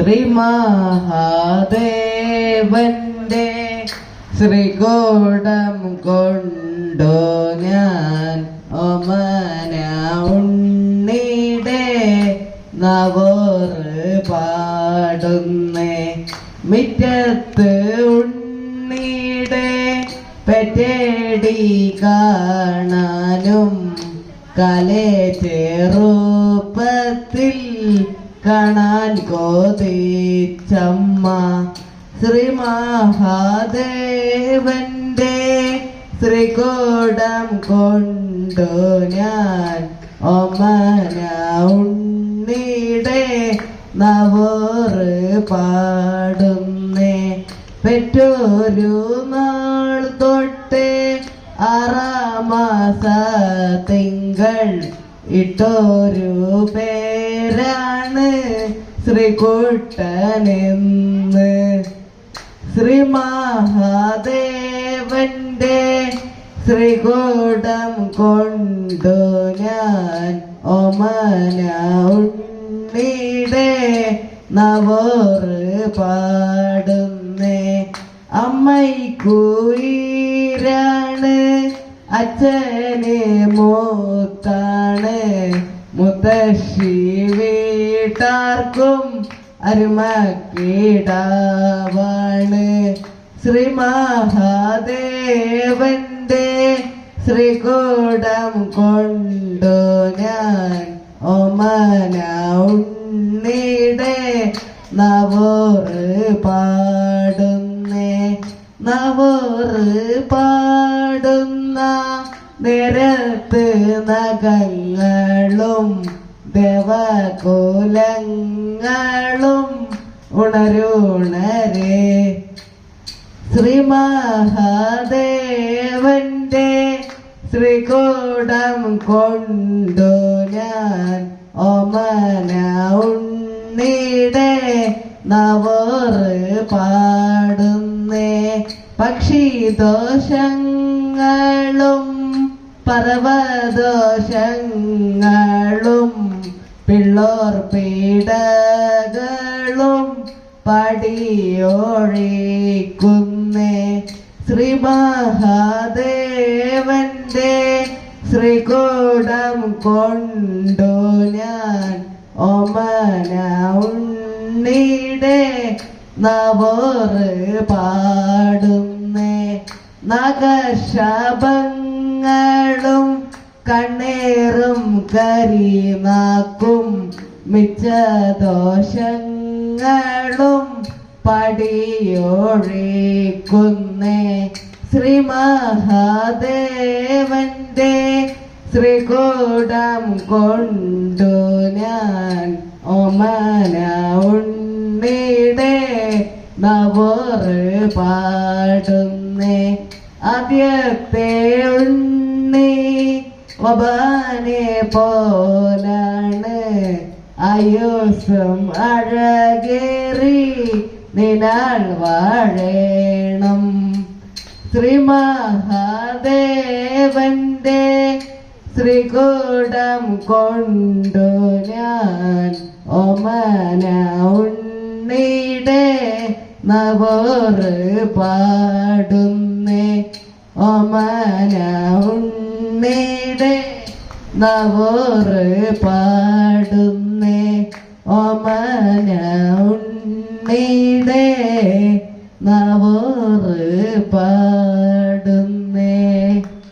ശ്രീ മഹാദേവന്റെ ശ്രീകോടം കൊണ്ടോ ഞാൻ ഒമന ഉണ്ണിടെ നവോറ് പാടുന്നേ. മിറ്റത്ത് ഉണ്ണിടെ പെറ്റേടി കാണാനും കലേ ചെറുപ്പത്തിൽ കാണാൻ കോതിച്ചമ്മ ശ്രീ മഹാദേവന്റെ ശ്രീകോടം കൊണ്ടു ഞാൻ ഒമന ഉണ്ണിടെ നവോറ് പാടുന്നേ. പെറ്റൊരു നാൾ തൊട്ടേ ആറാം മാസ തിങ്കൾ ഇട്ടൊരു പേരാണ് ശ്രീകുട്ടനെന്ന്. ശ്രീ മഹാദേവന്റെ ശ്രീകൂടം കൊണ്ടു ഞാൻ ഒമന ഉണ്ണിടെ നവോറ് പാടുന്നേ. അമ്മയ്ക്കൂരാണ് അച്ഛനെ മൂത്താണ്. മുത്തശ്ശി വീട്ടാർക്കും അരുമക്കീടാവാണ് ശ്രീ മഹാദേവന്റെ ശ്രീകൂടം കൊണ്ടു ഞാൻ ഒമന ഉണ്ണിടെ നവോറ് പാടുന്നേ നവോറ് പാടുന്ന നിരത്ത് നഖങ്ങളും ദേവകുലങ്ങളും ഉണരുണരേ. ശ്രീ മഹാദേവന്റെ ശ്രീകൂടം കൊണ്ടു ഞാൻ ഒമന ഉണ്ണിടെ നവോറ് പാടുന്നേ. പക്ഷി ദോഷങ്ങളും പർവദോഷങ്ങളും പിള്ളോർ പീഡകളും പടിയൊഴിക്കുന്നേ. ശ്രീ മഹാദേവന്റെ ശ്രീകൂടം കൊണ്ടു ഞാൻ ഒമന ഉണ്ണിടെ നവോറ് പാടുന്നേ നഗശബങ്ങളും കണ്ണേറും കരിനാക്കും മിച്ചദോഷങ്ങളും പടിയൊഴിക്കുന്നേ. ശ്രീ മഹാദേവന്റെ ശ്രീകൂടം കൊണ്ടു ഞാൻ ഒമന ഉണ്ണിടെ നവോറ് പാടുന്നേ ആദ്യത്തെ ഉണ്ണി ഒബാനെ പോലാണ് ആയുസ്സും അഴകേറി നിനാൾ വാഴേണം. ശ്രീ മഹാദേവന്റെ ശ്രീകൂടം കൊണ്ടു ഞാൻ ഒമന നവോറ് പാടുന്നേ ഒമന ഉണ്ണിടെ നവോറ് പാടുന്നേ ഒമന നവോറ്